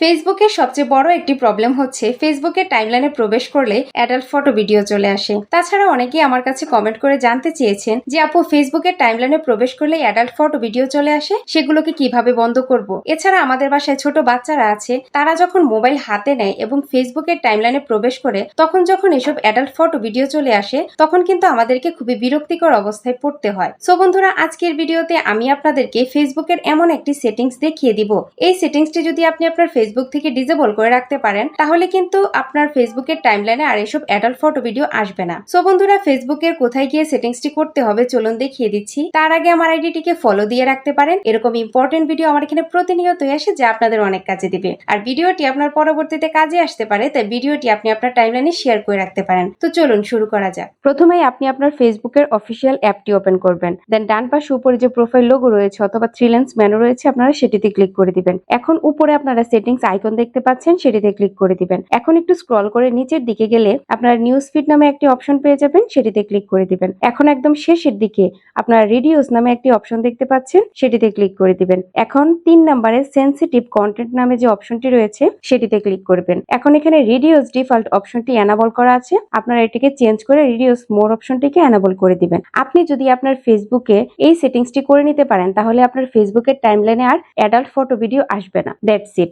ফেসবুকের সবচেয়ে বড় একটি প্রবলেম হচ্ছে ফেসবুকের টাইমলাইনে প্রবেশ করলে অ্যাডাল্ট ফটো ভিডিও চলে আসে। তাছাড়া অনেকেই আমার কাছে কমেন্ট করে জানতে চেয়েছেন যে, আপু ফেসবুকের টাইমলাইনে প্রবেশ করলে অ্যাডাল্ট ফটো ভিডিও চলে আসে? সেগুলোকে কীভাবে বন্ধ করব? এছাড়া আমাদের বাসায় ছোট বাচ্চারা আছে, তারা যখন মোবাইল হাতে নেয় এবং ফেসবুকের টাইমলাইনে প্রবেশ করে, তখন যখন এসব অ্যাডাল্ট ফটো ভিডিও চলে আসে, তখন কিন্তু আমাদেরকে খুবই বিরক্তিকর অবস্থায় পড়তে হয়। সো বন্ধুরা, আজকের ভিডিওতে আমি আপনাদেরকে ফেসবুকের এমন একটি সেটিংস দেখিয়ে দিব। এই সেটিংসটি যদি আপনি আপনার ফেসবুক থেকে ডিজেবল করে রাখতে পারেন, তাহলে কিন্তু আপনার ফেসবুকের টাইমলাইনে আর এসব অ্যাডাল্ট ফটো ভিডিও আসবে না। সো বন্ধুরা ফেসবুকের কোথায় গিয়ে সেটিংসটি করতে হবে চলুন দেখিয়ে দিচ্ছি। তার আগে আমার আইডিটিকে ফলো দিয়ে রাখতে পারেন। এরকম ইম্পর্টেন্ট ভিডিও আমার এখানে প্রতিনিয়তই আসে, যা আপনাদের অনেক কাজে দিবে। আর ভিডিওটি আপনার পরবর্তীতে কাজে আসতে পারে, তাই ভিডিওটি আপনি আপনার টাইমলাইনে শেয়ার করে রাখতে পারেন। তো চলুন শুরু করা যাক। প্রথমেই আপনি আপনার ফেসবুকের অফিসিয়াল অ্যাপটি ওপেন করবেন। দেন ডান পাশে উপরে যে প্রোফাইল লোগো রয়েছে অথবা থ্রিলেন্স মেনু রয়েছে, আপনারা সেটিতে ক্লিক করে দিবেন। এখন উপরে আপনারা সেটিংস আইকন দেখতে পাচ্ছেন, সেটিতে ক্লিক করে দিবেন। এখন একটু স্ক্রল করে নিচের দিকে গেলে আপনারা নিউজ ফিড নামে একটি অপশন পেয়ে যাবেন, সেটিতে ক্লিক করে দিবেন। এখন একদম শেষের দিকে আপনারা রেডিওস নামে একটি অপশন দেখতে পাচ্ছেন, সেটিতে ক্লিক করে দিবেন। এখন তিন নম্বরে সেন্সিটিভ কন্টেন্ট নামে যে অপশনটি রয়েছে, সেটিতে ক্লিক করবেন। এখন এখানে রেডিওস ডিফল্ট অপশনটি অ্যানাবল করা আছে। আপনারা এটিকে চেঞ্জ করে রেডিওস মোর অপশনটিকে অ্যানাবল করে দিবেন। আপনি যদি আপনার ফেসবুকে এই সেটিংসটি করে নিতে পারেন, তাহলে আপনার ফেসবুকের টাইমলাইনে আর অ্যাডাল্ট ফটো ভিডিও আসবে না। That's it